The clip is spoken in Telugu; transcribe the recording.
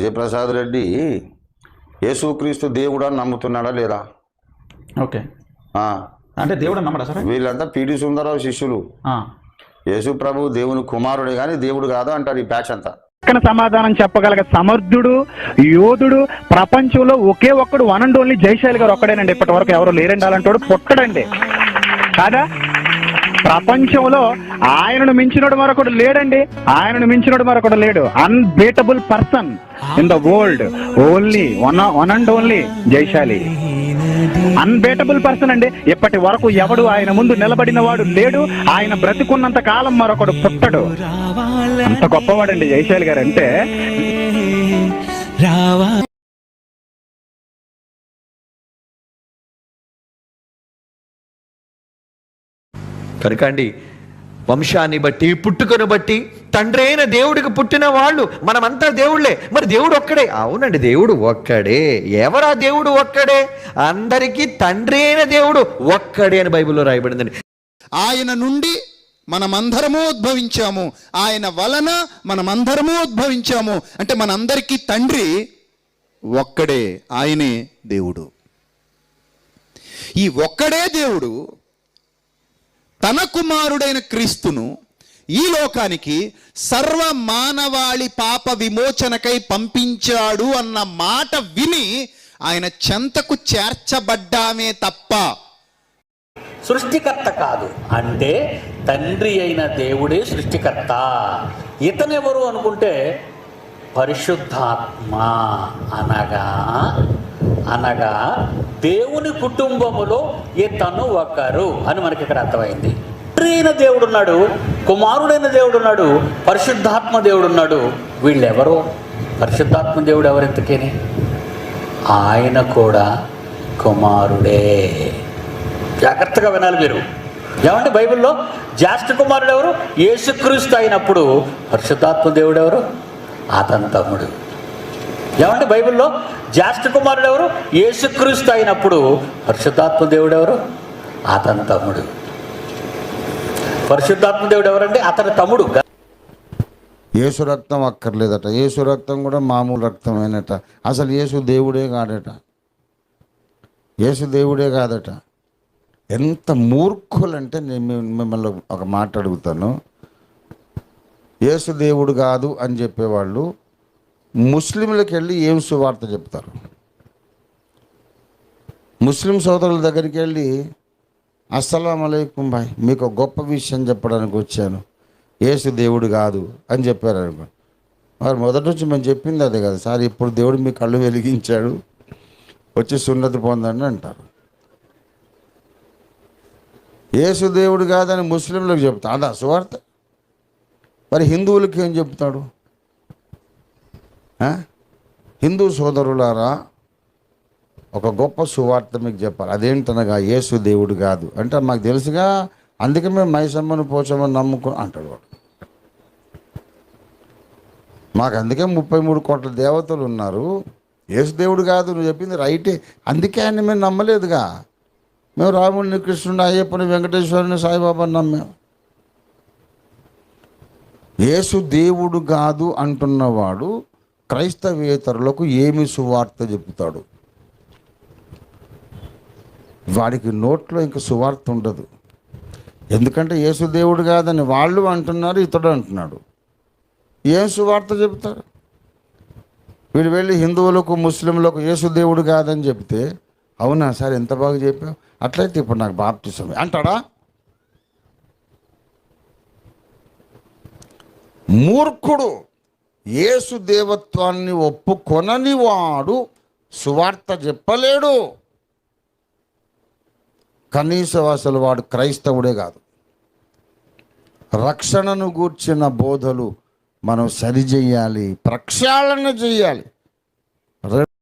విజయప్రసాద్ రెడ్డి యేసుక్రీస్తు దేవుడు అని నమ్ముతున్నాడా లేదా? ఓకే. ఆ, అంటే దేవుడు నమ్మడా సరే? వీళ్ళంతా పిడి సుందరరావు శిష్యులు. ఆ. యేసు ప్రభు దేవుని కుమారుడే కానీ దేవుడు కాదు అంటారు ఈ బ్యాచ్ అంతా. చక్కని సమాధానం చెప్పగలిగే సమర్థుడు యోధుడు ప్రపంచంలో ఒకే ఒక్కడు వన్ అండ్ ఓన్లీ జైశాలి గారు ఒక్కడేనండి. ఇప్పటి వరకు ఎవరు లేరండి అలాంటి పుట్టడండి. కాదా? ప్రపంచంలో ఆయనను మించినోడు మరొకడు లేడండి. ఆయనను మించినోడు మరొకడు లేడు. Unbeatable person in the world only one one and only జైశాలి unbeatable person అండి. ఇప్పటి వరకు ఎవడు ఆయన ముందు నిలబడిన వాడు లేడు. ఆయన బ్రతికున్నంత కాలం మరొకడు పుట్టడు. అంత గొప్పవాడండి జైశాలి గారు అంటే కనుక అండి వంశాన్ని బట్టి పుట్టుకను బట్టి తండ్రి అయిన దేవుడికి పుట్టిన వాళ్ళు మనమంతా దేవుళ్ళే. మరి దేవుడు ఒక్కడే? అవునండి దేవుడు ఒక్కడే. ఎవరా దేవుడు ఒక్కడే? అందరికీ తండ్రి అయిన దేవుడు ఒక్కడే అని బైబిల్లో రాయబడిందండి. ఆయన నుండి మనమందరము ఉద్భవించాము. ఆయన వలన మనమందరము ఉద్భవించాము. అంటే మనందరికీ తండ్రి ఒక్కడే ఆయనే దేవుడు. ఈ ఒక్కడే దేవుడు తన కుమారుడైన క్రీస్తును ఈ లోకానికి సర్వ మానవాళి పాప విమోచనకై పంపించాడు అన్న మాట విని ఆయన చెంతకు చేర్చబడ్డామే తప్ప. సృష్టికర్త కాదు. అంటే తండ్రి అయిన దేవుడే సృష్టికర్త. ఇతనెవరు అనుకుంటే పరిశుద్ధాత్మ అనగా అనగా దేవుని కుటుంబములో ఇతను ఒకరు అని మనకి ఇక్కడ అర్థమైంది. తండ్రి అయిన దేవుడున్నాడు కుమారుడైన దేవుడున్నాడు పరిశుద్ధాత్మ దేవుడున్నాడు వీళ్ళెవరు? పరిశుద్ధాత్మ దేవుడు ఎవరెంతకేని ఆయన కూడా కుమారుడే. జాగ్రత్తగా వినాలి మీరు. ఏమంటే బైబిల్లో? జ్యేష్ఠ కుమారుడు ఎవరు? యేసుక్రీస్తు అయినప్పుడు పరిశుద్ధాత్మ దేవుడు ఎవరు? అతని తమ్ముడు. ఏమంటే బైబిల్లో జ్యేష్ఠ కుమారుడు ఎవరు? యేసుక్రీస్తు అయినప్పుడు పరిశుద్ధాత్మ దేవుడు ఎవరు? అతని తమ్ముడు. పరిశుద్ధాత్మ దేవుడు ఎవరంటే? అతని తమ్ముడు. యేసు రక్తం అక్కర్లేదట. యేసు రక్తం కూడా మామూలు రక్తమేనట. అసలు యేసు దేవుడే కాడట. యేసు దేవుడే కాదట. ఎంత మూర్ఖులంటే నేను మిమ్మల్ని ఒక మాట అడుగుతాను. యేసు దేవుడు కాదు అని చెప్పేవాళ్ళు ముస్లింలకు వెళ్ళి ఏం సువార్త చెప్తారు? ముస్లిం సోదరుల దగ్గరికి వెళ్ళి అస్సలం అలైకుం భాయ్ మీకు గొప్ప విషయం చెప్పడానికి వచ్చాను. యేసు దేవుడు కాదు అని చెప్పారు అనుకో మరి మొదటి నుంచి మేము చెప్పింది అదే కదా సార్ ఇప్పుడు దేవుడు మీ కళ్ళు వెలిగించాడు వచ్చి సున్నతి పొందండి అంటారు. యేసు దేవుడు కాదని ముస్లింలకు చెప్తా అదా సువార్త? మరి హిందువులకి ఏం చెప్తాడు? హిందూ సోదరులారా ఒక గొప్ప సువార్త మీకు చెప్పాలి. అదేంటనగా యేసు దేవుడు కాదు. అంటే మాకు తెలుసుగా అందుకే మేము మైసమ్మను పోచమని నమ్ముకో అంటాడు వాడు. మాకు అందుకే ముప్పై మూడు కోట్ల దేవతలు ఉన్నారు. యేసు దేవుడు కాదు నువ్వు చెప్పింది రైటే. అందుకే ఆయన మేము నమ్మలేదుగా. మేము రాముడిని కృష్ణుని అయ్యప్పని వెంకటేశ్వరుని సాయిబాబాని నమ్మాము యేసు దేవుడు కాదు అంటున్నవాడు క్రైస్తవేతరులకు ఏమి సువార్త చెబుతాడు? వాడికి నోట్లో ఇంక సువార్త ఉండదు. ఎందుకంటే యేసు దేవుడు కాదని వాళ్ళు అంటున్నారు ఇతడు అంటున్నాడు. ఏం సువార్త చెబుతారు వీడు వెళ్ళి హిందువులకు ముస్లింలకు యేసు దేవుడు కాదని చెప్తే అవునా సార్ ఎంత బాగా చెప్పావు? అట్లయితే ఇప్పుడు నాకు బాప్తిసం అంటాడా? మూర్ఖుడు యేసు దేవత్వాన్ని ఒప్పుకొనని వాడు సువార్త చెప్పలేడు. కనీసం అసలు వాడు క్రైస్తవుడే కాదు. రక్షణను గూర్చిన బోధలు మనం సరిచేయాలి ప్రక్షాళన చేయాలి.